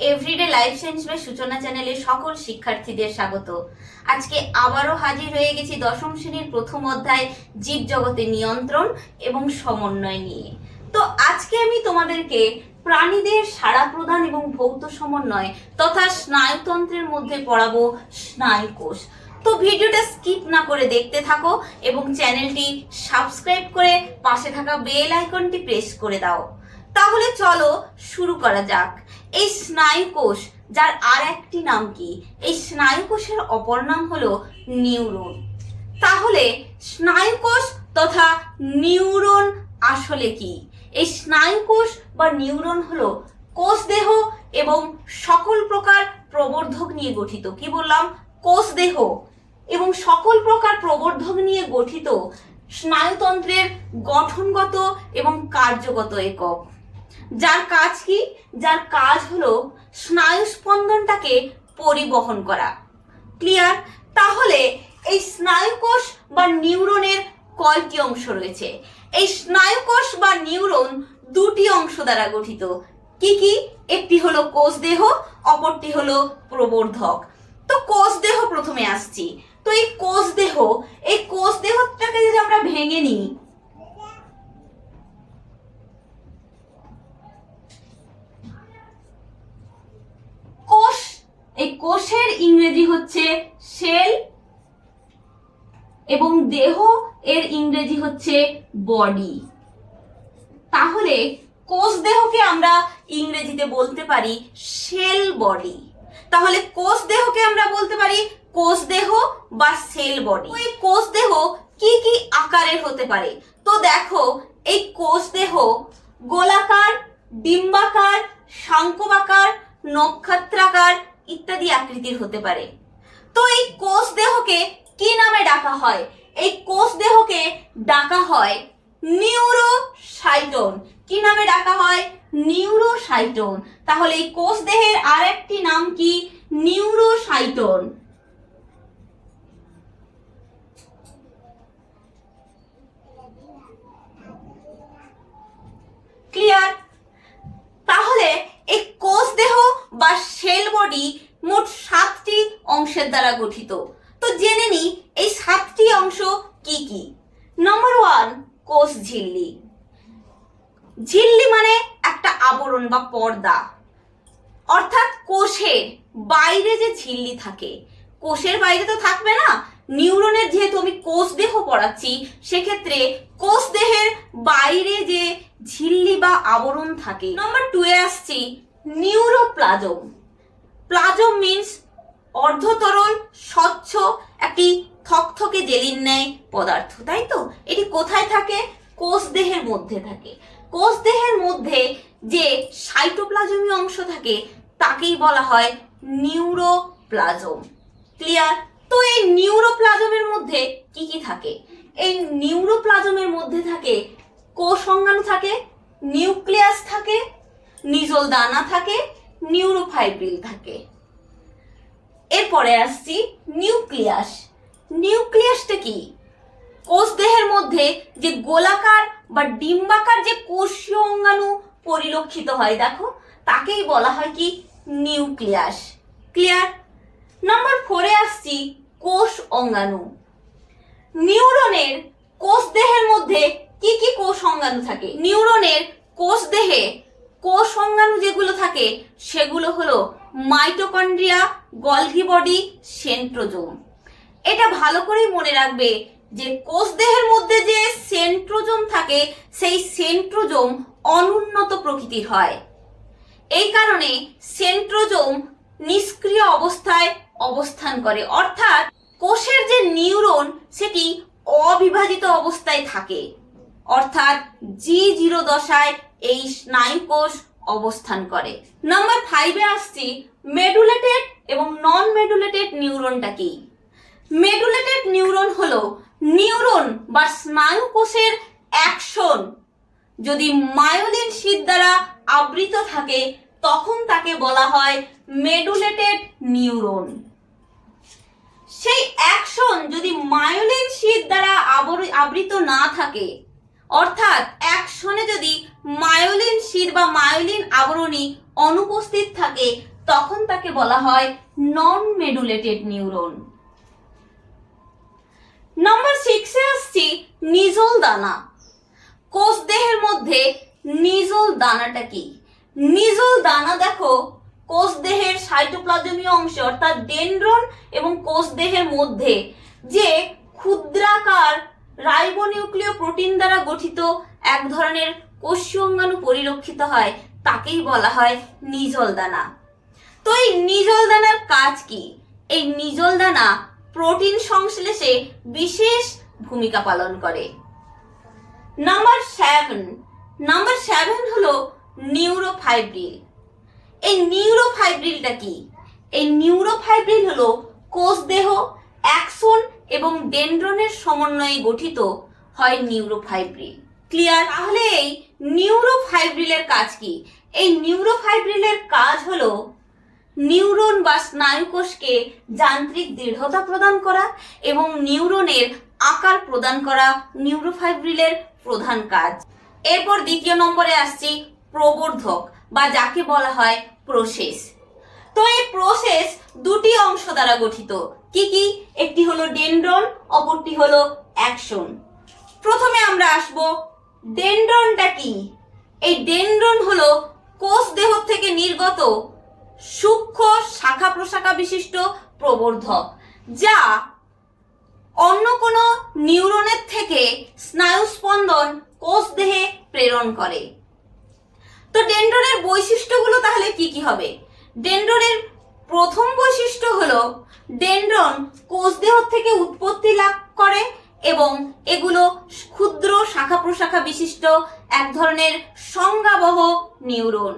Everyday life science সূচনা চ্যানেলে সকল শিক্ষার্থীদের স্বাগত। আজকে আবারও হাজির হয়ে গেছি দশম শ্রেণির প্রথম অধ্যায় জীব জগতের নিয়ন্ত্রণ এবং সমন্বয় নিয়ে। তো আজকে আমি তোমাদেরকে প্রাণীদের সাড়া প্রদান এবং ভৌত সমন্বয় তথা স্নায়ুতন্ত্রের মধ্যে পড়াবো স্নায়ুকোষ তো ভিডিওটা স্কিপ না করে দেখতে থাকো এবং চ্যানেলটি সাবস্ক্রাইব করে পাশে থাকা বেল আইকনটি প্রেস করে দাও। তাহলে চলো শুরু করা যাক। এই স্নায়ুকোষ, যার আর একটি নাম কি? এই স্নায়ুকোষের অপর নাম হলো নিউরন। তাহলে স্নায়ুকোষ তথা নিউরন আসলে কি? এই স্নায়ুকোষ বা নিউরন হলো কোষ দেহ এবং সকল প্রকার প্রবর্ধক নিয়ে গঠিত। কি বললাম? কোষ দেহ এবং সকল প্রকার প্রবর্ধক নিয়ে গঠিত স্নায়ুতন্ত্রের গঠনগত এবং কার্যগত একক। যার কাজ কি? যার কাজ হলো স্নায়ু স্পন্দনটাকে পরিবহন করা। ক্লিয়ার তাহলে এই স্নায়ুকোষ বা নিউরনের কয়টি অংশ রয়েছে? এই স্নায়ুকোষ বা নিউরন দুটি অংশ দ্বারা গঠিত। কি কি? একটি হলো কোষ দেহ, অপরটি হলো প্রবর্ধক। তো কোষ দেহ প্রথমে আসছি। তো এই কোষ দেহ, এই কোষ দেহটাকে যদি আমরা ভেঙে নিই কোষ এই কোষের ইংরেজি হচ্ছে সেল এবং দেহ এর ইংরেজি হচ্ছে বডি। তাহলে কোষ দেহকে আমরা ইংরেজিতে বলতে পারি সেল বডি। তাহলে কোষ দেহকে আমরা বলতে পারি কোষ দেহ বা সেল বডি। এই কোষ দেহ কি কি আকারের হতে পারে? তো দেখো, এই কোষ দেহ গোলাকার, ডিম্বাকার শঙ্কবাকার নক্ষত্রাকার ইত্যাদি আকৃতির হতে পারে। তো এই কোষ দেহকে কি নামে ডাকা হয়? এই কোষ দেহকে ডাকা হয় নিউরোসাইটোন। কি নামে ডাকা হয়? নিউরোসাইটোন। তাহলে এই কোষ দেহের আরেকটি নাম কি? নিউরোসাইটোন। ক্লিয়ার তাহলে এই কোষ দেহ বা সেল বডি মোট সাতটি অংশের দ্বারা গঠিত। তো জেনে নিই এই সাতটি অংশ কি কি? নম্বর ওয়ান কোষ ঝিল্লি। ঝিল্লি মানে একটা আবরণ বা পর্দা। অর্থাৎ কোষের বাইরে যে ঝিল্লি থাকে, কোষের বাইরে তো থাকবে না, নিউরনের যেহেতু আমি কোষ দেহ পড়াচ্ছি, সেক্ষেত্রে কোষ দেহের বাইরে যে ঝিল্লি বা আবরণ থাকে নম্বর টু এ আসছি নিউরোপ্লাজম প্লাজম মিন্স অর্ধতরল, স্বচ্ছ, একটি থকথকে জেলির ন্যায় পদার্থ, তাই তো? এটি কোথায় থাকে? কোষ দেহের মধ্যে থাকে। কোষ দেহের মধ্যে যে সাইটোপ্লাজমীয় অংশ থাকে, তাকেই বলা হয় নিউরোপ্লাজম। ক্লিয়ার তো এই নিউরোপ্লাজমের মধ্যে কি কি থাকে? এই নিউরোপ্লাজমের মধ্যে থাকে কোষ অঙ্গাণু থাকে, নিউক্লিয়াস থাকে নিজল দানা থাকে, নিউরোফাইব্রিল থাকে। এরপরে আসছি নিউক্লিয়াস। নিউক্লিয়াসটা কি? কোষ দেহের মধ্যে যে গোলাকার বা ডিম্বাকার যে কোষীয় অঙ্গাণু পরিলক্ষিত হয়, দেখো, তাকেই বলা হয় কি? নিউক্লিয়াস। ক্লিয়ার? নাম্বার ফোরে আসছি কোষ অঙ্গাণু। নিউরনের কোষ দেহের মধ্যে কি কি কোষ অঙ্গাণু থাকে? নিউরনের কোষ দেহে কোষ যেগুলো থাকে, সেগুলো হলো মাইটোকন্ড্রিয়া গলগি বডি, সেন্ট্রোজোম। এটা ভালো করেই মনে রাখবে যে কোষ দেহের মধ্যে যে সেন্ট্রোজোম থাকে, সেই সেন্ট্রোজোম অনুন্নত প্রকৃতির হয়। এই কারণে সেন্ট্রোজোম নিষ্ক্রিয় অবস্থায় অবস্থান করে। অর্থাৎ কোষের যে নিউরন, সেটি অবিভাজিত অবস্থায় থাকে। অর্থাৎ জি জিরো দশায় এই স্নায়ুকোষ অবস্থান করে। নাম্বার ফাইভে আসছি মেডুলেটেড এবং নন মেডুলেটেড নিউরনটা কি? মেডুলেটেড নিউরন হলো নিউরন বা স্নায়ু কোষের অ্যাকশন যদি মায়োলিন শীত দ্বারা আবৃত থাকে, তখন তাকে বলা হয় মেডুলেটেড নিউরন সেই অ্যাকশন যদি মায়োলিন শীত দ্বারা আবৃত না থাকে অর্থাৎ অ্যাকশনে যদি মায়োলিন শির বা মায়োলিন আবরণী অনুপস্থিত থাকে, তখন তাকে বলা হয় নন মেডুলেটেড নিউরন নাম্বার সিক্সে আসছি নিজল দানা। কোষ দেহের মধ্যে নিজল দানাটা কি? নিজল দানা দেখো, কোষ দেহের সাইটোপ্লাজমীয় অংশে, অর্থাৎ ডেনড্রন এবং কোষ দেহের মধ্যে, যে ক্ষুদ্রাকার রাইবোনিউক্লিয় প্রোটিন দ্বারা গঠিত এক ধরনের কোষীয় অঙ্গাণু পরিলক্ষিত হয়, তাকেই বলা হয় নিজল দানা। তো এই নিজল দানার কাজ কি? এই নিজল দানা প্রোটিন সংশ্লেষে বিশেষ ভূমিকা পালন করে। Number seven. নাম্বার সেভেন হলো নিউরোফাইব্রিল। এই নিউরোফাইব্রিলটা কি? এই নিউরোফাইব্রিল হলো কোষ দেহ অ্যাক্সন এবং ডেনড্রনের সমন্বয়ে গঠিত হয় নিউরোফাইব্রিল। ক্লিয়ার তাহলে এই নিউরোফাইব্রিলের কাজ কি? এই নিউরোফাইব্রিলের কাজ হলো নিউরন বা স্নায়ুকোষকে যান্ত্রিক দৃঢ়তা প্রদান করা এবং নিউরনের আকার প্রদান করা নিউরোফাইব্রিলের প্রধান কাজ। এরপর দ্বিতীয় নম্বরে আসছি প্রবর্ধক বা যাকে বলা হয় প্রসেস। তো এই প্রসেস দুটি অংশ দ্বারা গঠিত। কি কি? একটি হলো ডেনড্রন, অপরটি হলো অ্যাকশন। প্রথমে আমরা আসব, ডেনড্রনটা কি? এই ডেনড্রন হলো কোষ দেহ থেকে নির্গত সূক্ষ্ম শাখা প্রশাখা বিশিষ্ট প্রবর্ধক, যা অন্য কোনো নিউরনের থেকে স্নায়ুস্পন্দন কোষ দেহে প্রেরণ করে। তো ডেন্ড্রনের বৈশিষ্ট্যগুলো তাহলে কি কি হবে? ডেন্ড্রনের প্রথম বৈশিষ্ট্য হলো ডেন্ড্রন কোষ দেহ থেকে উৎপত্তি লাভ করে এবং এগুলো ক্ষুদ্র শাখা প্রশাখা বিশিষ্ট এক ধরনের সংজ্ঞাবহ নিউরন।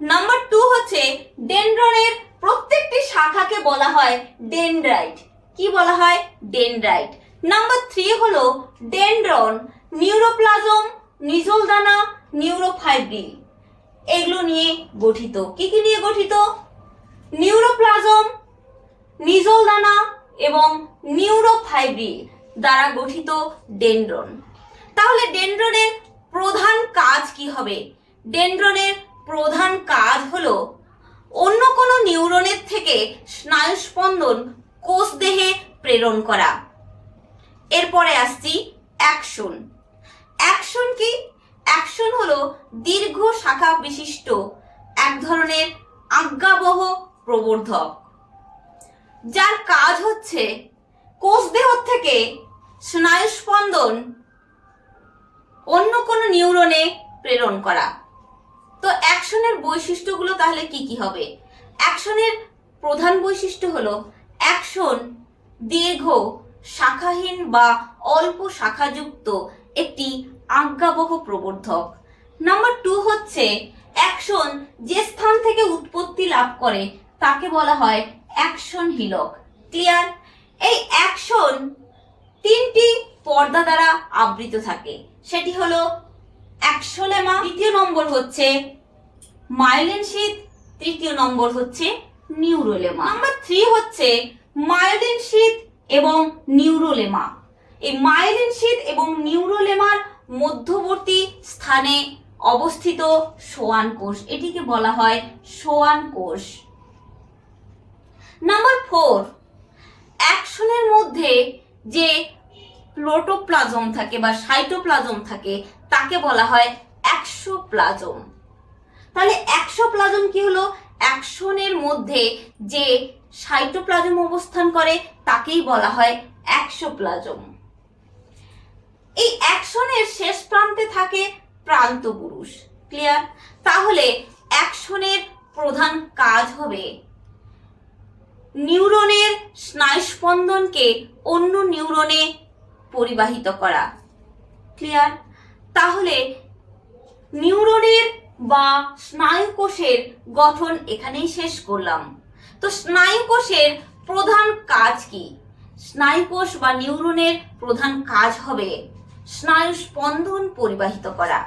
নাম্বার টু হচ্ছে ডেনড্রনের প্রত্যেকটি শাখাকে বলা হয় ডেনড্রাইট। কি বলা হয়? ডেনড্রাইট। নাম্বার থ্রি হলো ডেনড্রন, নিউরোপ্লাজম নিজল দানা নিউরোফাইব্রিল। এগুলো নিয়ে গঠিত। কি কি নিয়ে গঠিত? নিউরোপ্লাজম নিজল দানা এবং নিউরোফাইব্রিল দ্বারা গঠিত ডেনড্রন। তাহলে ডেনড্রনের প্রধান কাজ কি হবে? ডেনড্রনের প্রধান কাজ হলো অন্য কোনো নিউরনের থেকে স্নায়ুস্পন্দন কোষ দেহে প্রেরণ করা। এরপরে আসছি অ্যাকশন। অ্যাকশন কি? অ্যাকশন হলো দীর্ঘ শাখা বিশিষ্ট এক ধরনের আজ্ঞাবহ প্রবর্ধক। যার কাজ হচ্ছে কোষ দেহ থেকে স্নায়ুস্পন্দন অন্য কোনো নিউরনে প্রেরণ করা। তো অ্যাকশনের বৈশিষ্ট্যগুলো তাহলে কি কি হবে? অ্যাকশনের প্রধান বৈশিষ্ট্য হলো অ্যাকশন দীর্ঘ, শাখাহীন বা অল্প শাখাযুক্ত একটি আজ্ঞাবহ প্রবর্ধক। নাম্বার টু হচ্ছে অ্যাকশন যে স্থান থেকে উৎপত্তি লাভ করে তাকে বলা হয় অ্যাকশন হিলক। ক্লিয়ার? এই অ্যাকশন তিনটি পর্দা দ্বারা আবৃত থাকে। সেটি হলো অ্যাক্সোলেমা দ্বিতীয় নম্বর হচ্ছে মাইলিন শীত, তৃতীয় নম্বর হচ্ছে নিউরোলেমা। নাম্বার থ্রি হচ্ছে মাইলিন শীত এবং নিউরোলেমা। এই মাইলিন শীত এবং নিউরোলেমার মধ্যবর্তী স্থানে অবস্থিত সোয়ান কোষ। এটিকে বলা হয় সোয়ান কোষ। নাম্বার ফোর অ্যাকশনের মধ্যে যে প্লোটোপ্লাজম থাকে বা সাইটোপ্লাজম থাকে, তাকে বলা হয় অ্যাক্সোপ্লাজম তাহলে অ্যাক্সোপ্লাজম কি হলো? অ্যাকশনের মধ্যে যে সাইটোপ্লাজম অবস্থান করে, তাকেই বলা হয় অ্যাক্সোপ্লাজম এই অ্যাকশনের শেষ প্রান্তে থাকে প্রান্ত পুরুষ ক্লিয়ার তাহলে অ্যাকশনের প্রধান কাজ হবে নিউরনের স্নায়ুস্পন্দনকে অন্য নিউরনে পরিবাহিত করা। ক্লিয়ার? তাহলে নিউরনের বা স্নায়ুকোষের গঠন এখানেই শেষ করলাম। তো স্নায়ুকোষের প্রধান কাজ কি? স্নায়ুকোষ বা নিউরনের প্রধান কাজ হবে স্নায়ু স্পন্দন পরিবাহিত করা।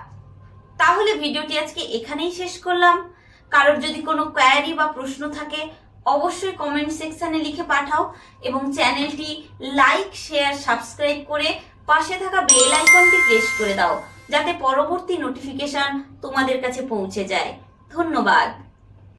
তাহলে ভিডিওটি আজকে এখানেই শেষ করলাম। কারোর যদি কোনো কোয়ারি বা প্রশ্ন থাকে অবশ্যই কমেন্ট সেকশনে লিখে পাঠাও এবং চ্যানেলটি লাইক শেয়ার সাবস্ক্রাইব করে পাশে থাকা বেল আইকনটি প্রেস করে দাও, যাতে পরবর্তী নোটিফিকেশন তোমাদের কাছে পৌঁছে যায়। ধন্যবাদ।